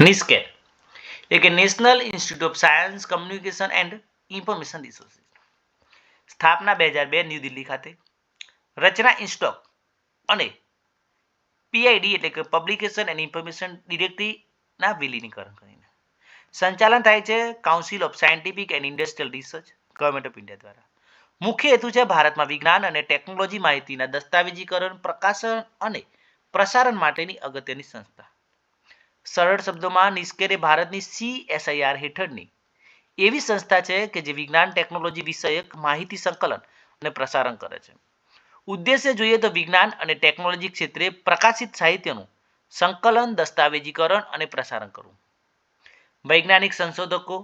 નિસ્કેર. એટલે કે national institute of science, communication and information resources. સ્થાપના બે હજાર બે ન્યૂ દિલ્હી ખાતે. રચના ઇન્સ્ટોક અને પીઆઈડી એટલે કે પબ્લિકેશન એન્ડ ઇન્ફોર્મેશન ડિરેક્ટરીના વિલીનીકરણ કરીને. સંચાલન થાય છે council of scientific and industrial research, government of India દ્વારા. મુખ્ય હેતુ છે ભારતમાં વિજ્ઞાન અને ટેકનોલોજી માહિતીના દસ્તાવેજીકરણ, પ્રકાશન અને પ્રસારણ માટેની અગત્યની સંસ્થા. સરળ શબ્દોમાં નિષ્કેરે ભારતની સીએસઆઈઆર હેઠળની. એવી સંસ્થા છે કે જે વિજ્ઞાન ટેકનોલોજી વિષયક માહિતી સંકલન અને પ્રસારણ કરે છે. ઉદ્દેશ્ય જોઈએ તો વિજ્ઞાન અને ટેકનોલોજી ક્ષેત્રે પ્રકાશિત સાહિત્યનું સંકલન, દસ્તાવેજીકરણ અને પ્રસારણ કરવું. વૈજ્ઞાનિક સંશોધકો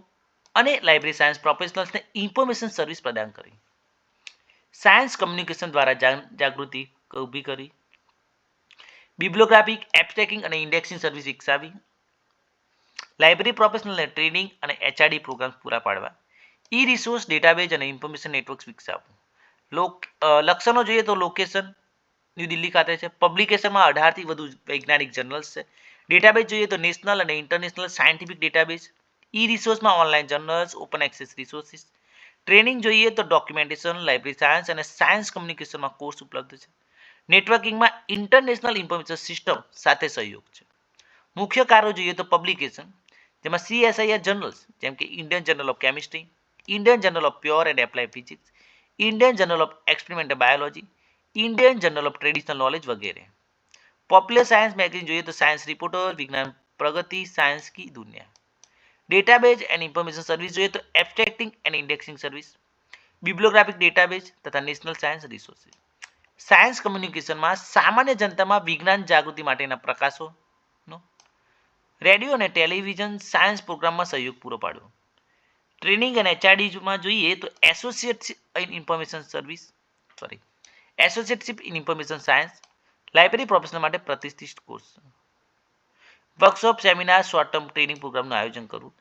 અને લાઇબ્રેરી સાયન્સ પ્રોફેશનલ્સને ઇન્ફોર્મેશન સર્વિસ પ્રદાન કરી. સાયન્સ કમ્યુનિકેશન દ્વારા જાગૃતિ ઊભી કરી. બિબ્લોગ્રાફિક એબ્સ્ટ્રેકિંગ અને ઇન્ડેક્સિંગ સર્વિસ વિકસાવી. લાઇબ્રેરી પ્રોફેશનલને ટ્રેનિંગ અને એચઆરડી પ્રોગ્રામ્સ પૂરા પાડવા. ઈ રિસોર્સ ડેટાબેઝ અને ઇન્ફોર્મેશન નેટવર્ક્સ વિકસાવવું. લોક લક્ષણો જોઈએ તો લોકેશન ન્યૂ દિલ્હી ખાતે છે. પબ્લિકેશનમાં અઢારથી વધુ વૈજ્ઞાનિક જર્નલ્સ છે. ડેટાબેઝ જોઈએ તો નેશનલ અને international scientific database e રિસોર્સમાં online journals open access resources training જોઈએ તો ડોક્યુમેન્ટેશન લાઇબ્રેરી સાયન્સ અને સાયન્સ કમ્યુનિકેશનમાં કોર્સ ઉપલબ્ધ છે. નેટવર્કિંગમાં ઇન્ટરનેશનલ ઇન્ફોર્મેશન સિસ્ટમ સાથે સહયોગ છે. મુખ્ય કાર્યો જોઈએ તો પબ્લિકેશન, જેમાં સીએસઆઈઆર જર્નલ્સ, જેમ કે Indian journal of chemistry, Indian journal of pure and apply physics, Indian journal of experimental biology, Indian journal of traditional knowledge વગેરે. પોપ્યુલર સાયન્સ મેગેઝિન જોઈએ તો સાયન્સ રિપોર્ટર વિજ્ઞાન, પ્રગતિ સાયન્સ કી દુનિયા. ડેટાબેઝ એન્ડ ઇન્ફોર્મેશન સર્વિસ જોઈએ તો abstracting and indexing service bibliographic database તથા national science resources science કમ્યુનિકેશનમાં સામાન્ય જનતામાં વિજ્ઞાન જાગૃતિ માટેના પ્રકાશોનો. રેડિયો અને ટેલિવિઝન સાયન્સ પ્રોગ્રામમાં સહયોગ પૂરો પાડ્યો. ટ્રેનિંગ અને એચઆરડીમાં જોઈએ તો associateship in information service sorry associateship in information science, library professional માટે પ્રતિષ્ઠિત course. Workshop, seminar, short term training પ્રોગ્રામનું આયોજન કરવું.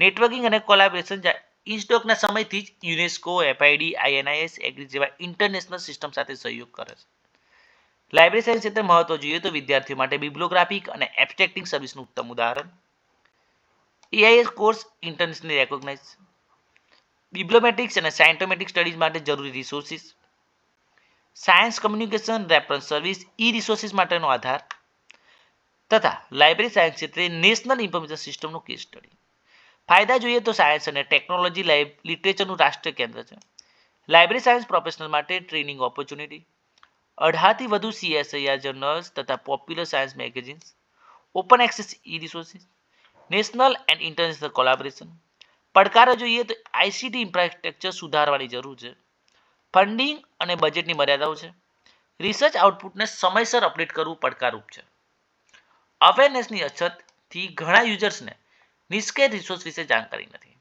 નેટવર્કિંગ અને કોલાબરેશન ઇન્સ્ટોકના સમયથી જ યુનેસ્કો, એફઆઈડી, આઈએનઆઈએસ એગ્રી જેવા ઇન્ટરનેશનલ સિસ્ટમ સાથે સહયોગ કરે છે. લાઇબ્રેરી સાયન્સ ક્ષેત્રે મહત્વ જોઈએ તો વિદ્યાર્થીઓ માટે બિબ્લોગ્રાફિક અને એબ્સ્ટ્રેક્ટિંગ સર્વિસનું ઉત્તમ ઉદાહરણ. AIS course internationally recognise bibliometrics અને સાયન્ટોમેટિક સ્ટડીઝ માટે જરૂરી resources. Science communication, reference service e resources માટેનો આધાર. તથા લાઇબ્રેરી સાયન્સ ક્ષેત્રે નેશનલ ઇન્ફોર્મેશન સિસ્ટમનું કેસ સ્ટડી. ફાયદા જોઈએ તો સાયન્સ અને ટેકનોલોજી લાઇબ લિટરેચરનું રાષ્ટ્રીય કેન્દ્ર છે. લાઇબ્રેરી સાયન્સ પ્રોફેશનલ માટે ટ્રેનિંગ ઓપોર્ચ્યુનિટી અઢારથી વધુ સીએસઆઈઆર જર્નલ્સ તથા popular science magazines open access e resources national and international collaboration પડકારો જોઈએ તો આઈસીટી ઇન્ફ્રાસ્ટ્રક્ચર સુધારવાની જરૂર છે. ફંડિંગ અને બજેટની મર્યાદાઓ છે. રિસર્ચ આઉટપુટને સમયસર અપડેટ કરવું પડકારરૂપ છે. અવેરનેસની અછતથી ઘણા યુઝર્સને નિષ્કેર રિસોર્સ વિશે જાણકારી નથી.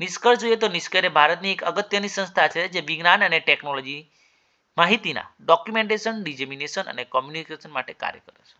નિષ્કળ જોઈએ તો નિષ્કેર એ ભારતની એક અગત્યની સંસ્થા છે જે વિજ્ઞાન અને ટેકનોલોજી માહિતીના ડોક્યુમેન્ટેશન ડિજેમિનેશન અને કોમ્યુનિકેશન માટે કાર્ય કરે છે.